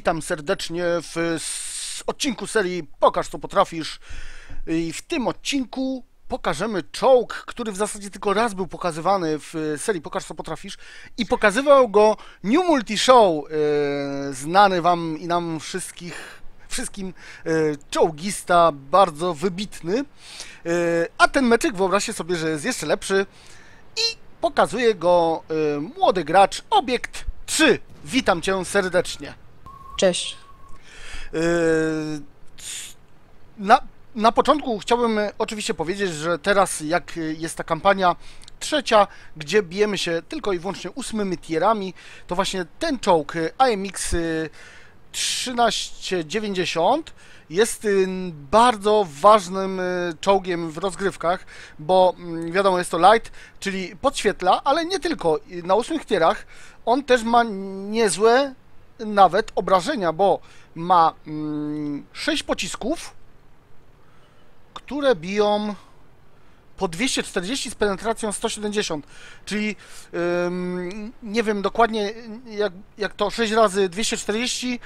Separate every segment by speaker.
Speaker 1: witam serdecznie w odcinku serii Pokaż co potrafisz. I w tym odcinku pokażemy czołg, który w zasadzie tylko raz był pokazywany w serii Pokaż co potrafisz i pokazywał go New Multi Show, e, znany wam i nam wszystkich wszystkim e, czołgista, bardzo wybitny. E, a ten meczek wyobraźcie sobie, że jest jeszcze lepszy i pokazuje go młody gracz Obiekt 3. Witam cię serdecznie.
Speaker 2: Cześć.
Speaker 1: Yy, Na, na początku chciałbym oczywiście powiedzieć, że teraz jak jest ta kampania trzecia, gdzie bijemy się tylko i wyłącznie ósmymi tierami, to właśnie ten czołg AMX e, 1390 jest y, bardzo ważnym y, czołgiem w rozgrywkach, bo mm, wiadomo jest to light, czyli podświetla, ale nie tylko. Y, Na ósmych tierach on też ma niezłe nawet obrażenia, bo ma mm, 6 pocisków, które biją po 240 z penetracją 170, czyli ym, nie wiem dokładnie jak, jak to 6 razy 240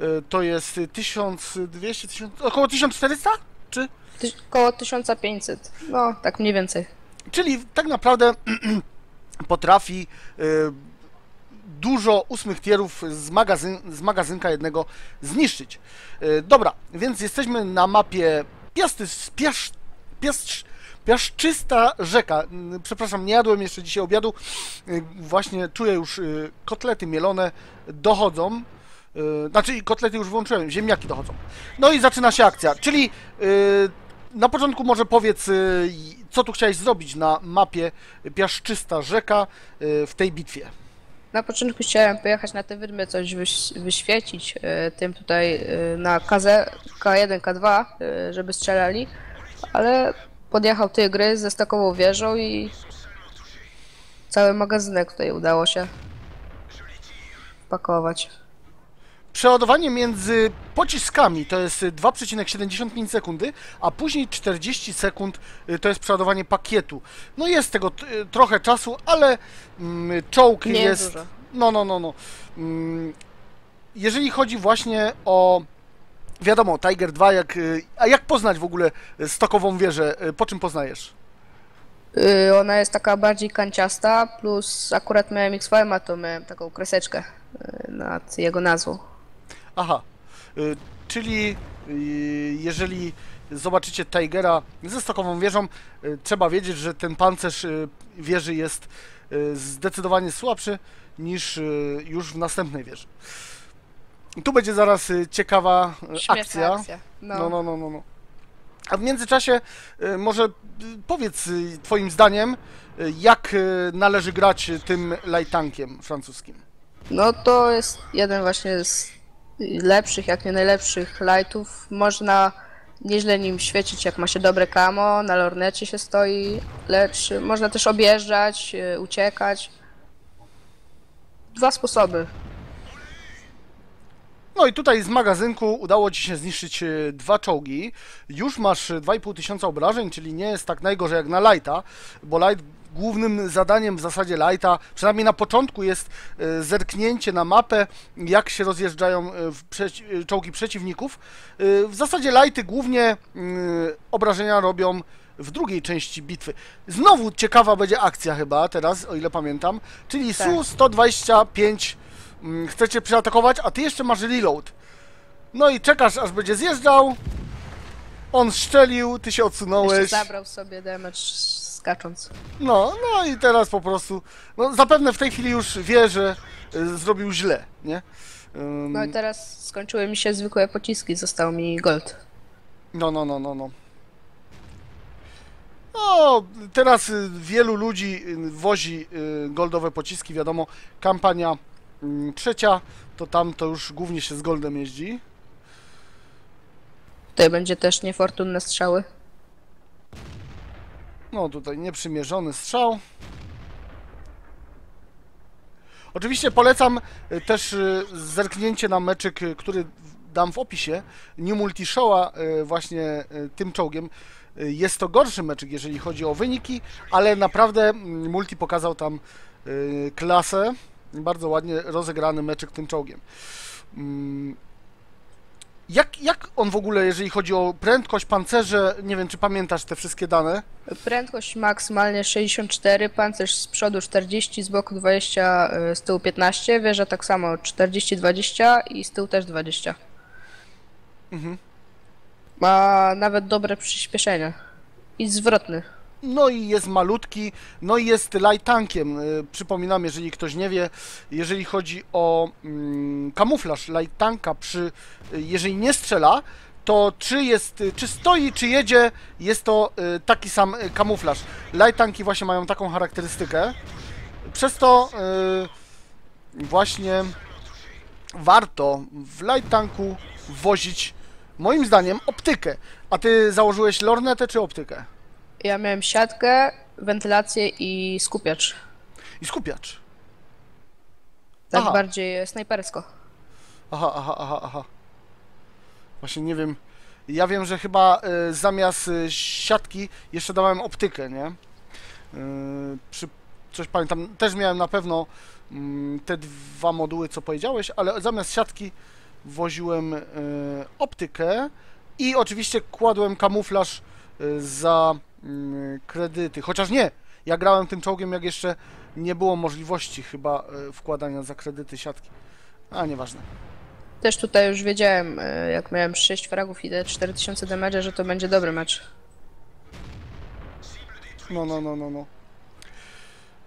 Speaker 1: y, to jest 1200, 1000, około 1400? Czy?
Speaker 2: Ty, koło 1500. No, tak mniej więcej.
Speaker 1: Czyli tak naprawdę potrafi y, dużo ósmych tierów z, magazyn, z magazynka jednego zniszczyć. Y, Dobra, więc jesteśmy na mapie Piasty, Piasz, Piastrz, Piaszczysta rzeka. Przepraszam, nie jadłem jeszcze dzisiaj obiadu. Y, Właśnie czuję już y, kotlety mielone dochodzą. Znaczy kotlety już włączyłem, ziemniaki dochodzą. No i zaczyna się akcja, czyli na początku może powiedz, co tu chciałeś zrobić na mapie Piaszczysta rzeka w tej bitwie.
Speaker 2: Na początku chciałem pojechać na te wydmy, coś wyś, wyświecić e, tym tutaj e, na KZ, K1, K2, e, żeby strzelali, ale podjechał tygrys ze stokową wieżą i cały magazynek tutaj udało się pakować.
Speaker 1: Przeładowanie między pociskami to jest y, 2,75 sekundy, a później 40 sekund y, to jest przeładowanie pakietu. No jest tego y, trochę czasu, ale mm, czołg
Speaker 2: Nie
Speaker 1: jest.
Speaker 2: dużo.
Speaker 1: No, no, no, no. Mm, Jeżeli chodzi właśnie o. Wiadomo, Tiger 2, jak, y, a jak poznać w ogóle stokową wieżę? Po czym poznajesz?
Speaker 2: Y, Ona jest taka bardziej kanciasta, plus akurat miałem XVM, a to miałem taką kreseczkę nad jego nazwą.
Speaker 1: Aha, y, czyli y, jeżeli zobaczycie Tigera ze stokową wieżą, y, trzeba wiedzieć, że ten pancerz wieży jest zdecydowanie słabszy niż już w następnej wieży. Tu będzie zaraz ciekawa
Speaker 2: Śmieszna
Speaker 1: akcja.
Speaker 2: akcja. No.
Speaker 1: No, no, no, no, no. A w międzyczasie może powiedz twoim zdaniem, jak należy grać tym light tankiem francuskim.
Speaker 2: No to jest jeden właśnie z lepszych, jak nie najlepszych lightów. Można nieźle nim świecić, jak ma się dobre kamo, na lornecie się stoi, lecz można też objeżdżać, y, uciekać. Dwa sposoby.
Speaker 1: No i tutaj z magazynku udało Ci się zniszczyć e, dwa czołgi. Już masz e, 2,5 tysiąca obrażeń, czyli nie jest tak najgorzej jak na Lighta, bo Light głównym zadaniem w zasadzie Lighta, przynajmniej na początku jest e, zerknięcie na mapę, jak się rozjeżdżają e, przeci e, czołgi przeciwników. W zasadzie Lighty głównie obrażenia robią w drugiej części bitwy. Znowu ciekawa będzie akcja chyba teraz, o ile pamiętam, czyli
Speaker 2: Tak.
Speaker 1: Su-125 mm, chcecie przeatakować, a ty jeszcze masz reload. No i czekasz, aż będzie zjeżdżał. On strzelił, ty się
Speaker 2: Jeszcze
Speaker 1: odsunąłeś.
Speaker 2: zabrał sobie damage skacząc.
Speaker 1: No, no i teraz po prostu. No, zapewne w tej chwili już wie, że y, zrobił źle, nie? Ym,
Speaker 2: No i teraz skończyły mi się zwykłe pociski, został mi gold.
Speaker 1: No, no, no, no, no. No, teraz y, wielu ludzi y, wozi y, goldowe pociski, wiadomo, kampania mm, trzecia, to tam to już głównie się z goldem jeździ.
Speaker 2: Tutaj będzie też niefortunne strzały.
Speaker 1: No, tutaj nieprzymierzony strzał. Oczywiście polecam y, też y, zerknięcie na meczyk, y, który dam w opisie. New Multi Showa y, właśnie tym czołgiem. Jest to gorszy meczyk, jeżeli chodzi o wyniki, ale naprawdę mm, Multi pokazał tam klasę. Bardzo ładnie rozegrany meczyk tym czołgiem. Jak, jak on w ogóle, jeżeli chodzi o prędkość, pancerze, nie wiem, czy pamiętasz te wszystkie dane?
Speaker 2: Prędkość maksymalnie 64, pancerz z przodu 40, z boku 20, y, z tyłu 15, wieża tak samo 40-20 i z tyłu też 20.
Speaker 1: Mhm.
Speaker 2: Ma nawet dobre przyspieszenie. I zwrotny.
Speaker 1: No i jest malutki, no i jest light tankiem. Y, Przypominam, jeżeli ktoś nie wie, jeżeli chodzi o mm, kamuflaż light tanka przy, y, jeżeli nie strzela, to czy jest, y, czy stoi, czy jedzie, jest to taki sam kamuflaż. Light tanki właśnie mają taką charakterystykę. Przez to właśnie warto w light tanku wozić, moim zdaniem, optykę. A ty założyłeś lornetę czy optykę?
Speaker 2: Ja miałem siatkę, wentylację i skupiacz.
Speaker 1: I skupiacz.
Speaker 2: Tak
Speaker 1: Aha.
Speaker 2: bardziej snajpersko.
Speaker 1: Aha, aha, aha, aha. Właśnie nie wiem. Ja wiem, że chyba y, zamiast y, siatki jeszcze dałem optykę, nie? Y, przy, coś pamiętam, też miałem na pewno mm, te dwa moduły, co powiedziałeś, ale zamiast siatki woziłem y, optykę i oczywiście kładłem kamuflaż y, za kredyty. Chociaż nie, ja grałem tym czołgiem, jak jeszcze nie było możliwości chyba y, wkładania za kredyty siatki. A, nieważne.
Speaker 2: Też tutaj już wiedziałem, y, jak miałem 6 fragów i te 4000 damage, że to będzie dobry mecz.
Speaker 1: No, no, no, no, no.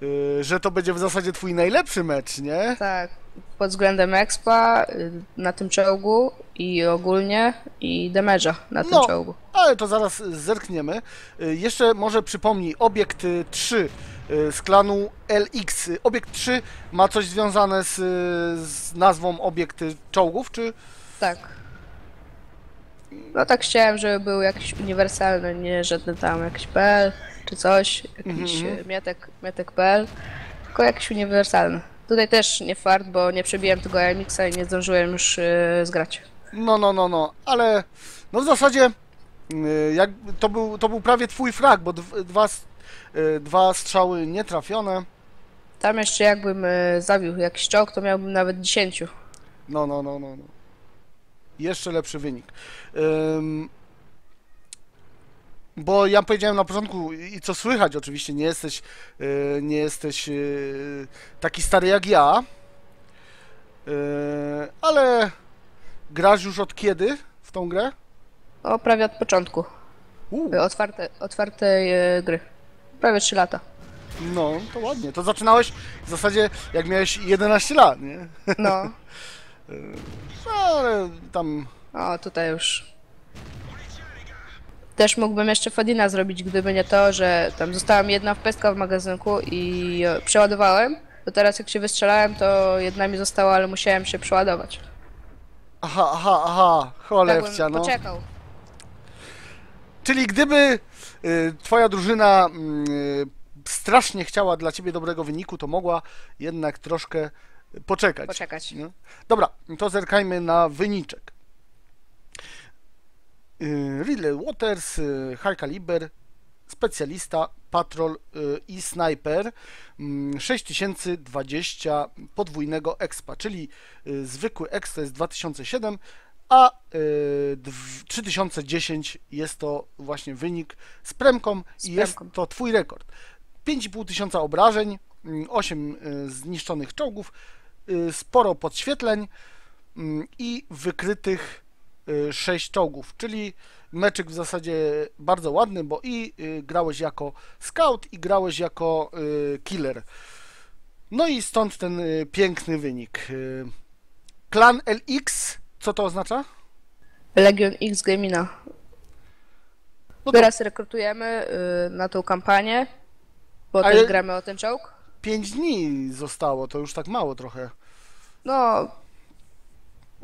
Speaker 1: Yy, że to będzie w zasadzie twój najlepszy mecz, nie?
Speaker 2: Tak, pod względem expa y, na tym czołgu i ogólnie i damage'a na tym
Speaker 1: No.
Speaker 2: czołgu.
Speaker 1: Ale to zaraz zerkniemy. Yy, jeszcze może przypomnij, obiekt y, 3 y, z klanu LX. Y, Obiekt 3 ma coś związane z, y, z nazwą obiekt y, czołgów, czy...
Speaker 2: Tak. No tak chciałem, żeby był jakiś uniwersalny, nie żadny tam jakiś PL czy coś, jakiś mm mietek, mietek.pl, tylko jakiś uniwersalny. Tutaj też nie fart, bo nie przebiłem tego AMX-a i nie zdążyłem już y, zgrać.
Speaker 1: No, no, no, no, ale no w zasadzie yy, jak, to, był, to był prawie twój frag, bo dw, dwa, s- y, dwa strzały nietrafione.
Speaker 2: Tam jeszcze jakbym y, zawił jakiś czołg, to miałbym nawet 10.
Speaker 1: No, no, no, no. no. Jeszcze lepszy wynik. Ym, bo ja powiedziałem na początku i co słychać oczywiście, nie jesteś, y, nie jesteś y, taki stary jak ja, y, ale grasz już od kiedy w tą grę?
Speaker 2: O, prawie od początku.
Speaker 1: U,
Speaker 2: Otwarte, otwartej gry. Prawie 3 lata.
Speaker 1: no, to ładnie. To zaczynałeś w zasadzie jak miałeś 11 lat, nie?
Speaker 2: No,
Speaker 1: No, ale tam
Speaker 2: o tutaj już. Też mógłbym jeszcze Fadina zrobić, gdyby nie to, że tam została mi jedna wpestka w magazynku i przeładowałem. To teraz jak się wystrzelałem, to jedna mi została, ale musiałem się przeładować.
Speaker 1: Aha, aha, aha,
Speaker 2: Tak
Speaker 1: cholewcia,
Speaker 2: bym
Speaker 1: no.
Speaker 2: poczekał.
Speaker 1: Czyli gdyby y, twoja drużyna mm, y, strasznie chciała dla ciebie dobrego wyniku, to mogła jednak troszkę poczekać.
Speaker 2: Poczekać.
Speaker 1: Nie? Dobra, to zerkajmy na wyniczek. Y, Ridley Waters, y, High Caliber, specjalista, patrol y, i sniper. mm, 6020 podwójnego expa, czyli zwykły exp to jest 2007, a y, dw- 3010 jest to właśnie wynik z premką
Speaker 2: Z
Speaker 1: i jest
Speaker 2: premką.
Speaker 1: to twój rekord. 5,5 tysiąca obrażeń, 8 zniszczonych czołgów, sporo podświetleń mm, i wykrytych 6 czołgów, czyli meczyk w zasadzie bardzo ładny, bo i y, grałeś jako scout i grałeś jako y, killer. No i stąd ten y, piękny wynik. Y, Klan LX, co to oznacza?
Speaker 2: Legion X Gamina.
Speaker 1: No to
Speaker 2: Teraz rekrutujemy y, na tą kampanię. Potem
Speaker 1: Ale-
Speaker 2: gramy o ten czołg.
Speaker 1: 5 dni zostało, to już tak mało trochę.
Speaker 2: No,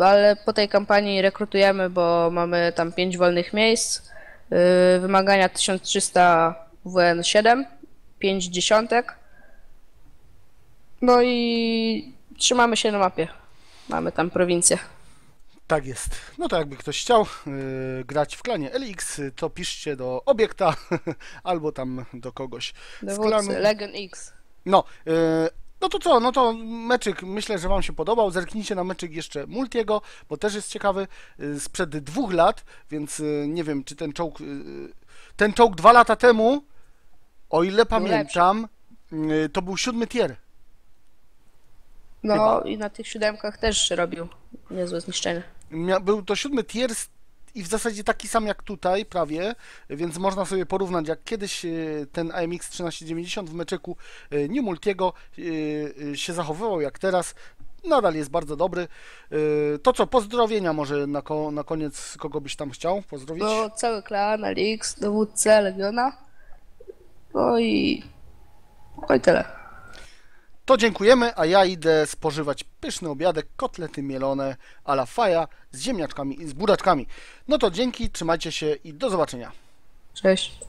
Speaker 2: ale po tej kampanii rekrutujemy, bo mamy tam 5 wolnych miejsc. Yy, wymagania 1300 WN7, 5 dziesiątek. No i trzymamy się na mapie. Mamy tam prowincję.
Speaker 1: Tak jest. No to jakby ktoś chciał y, grać w klanie LX, y, to piszcie do obiekta albo tam do kogoś z klanu.
Speaker 2: Legion X.
Speaker 1: No, y, No to co, no to meczyk myślę, że Wam się podobał. Zerknijcie na meczyk jeszcze Multiego, bo też jest ciekawy, y, sprzed dwóch lat, więc y, nie wiem, czy ten czołg, y, ten czołg dwa lata temu, o ile pamiętam, to był siódmy tier.
Speaker 2: No
Speaker 1: Chyba.
Speaker 2: i na tych siódemkach też robił niezłe zniszczenie.
Speaker 1: Mia- Był to siódmy tier s- i w zasadzie taki sam jak tutaj, prawie, więc można sobie porównać, jak kiedyś e, ten AMX 1390 w meczyku e, New Multiego e, się zachowywał, jak teraz. Nadal jest bardzo dobry. To co, pozdrowienia może na, ko- na koniec, kogo byś tam chciał pozdrowić?
Speaker 2: No cały klan, Alix, dowódcę Legiona. No i... No i tyle.
Speaker 1: To dziękujemy, a ja idę spożywać pyszny obiadek, kotlety mielone a la faja z ziemniaczkami i z buraczkami. No to dzięki, trzymajcie się i do zobaczenia.
Speaker 2: Cześć.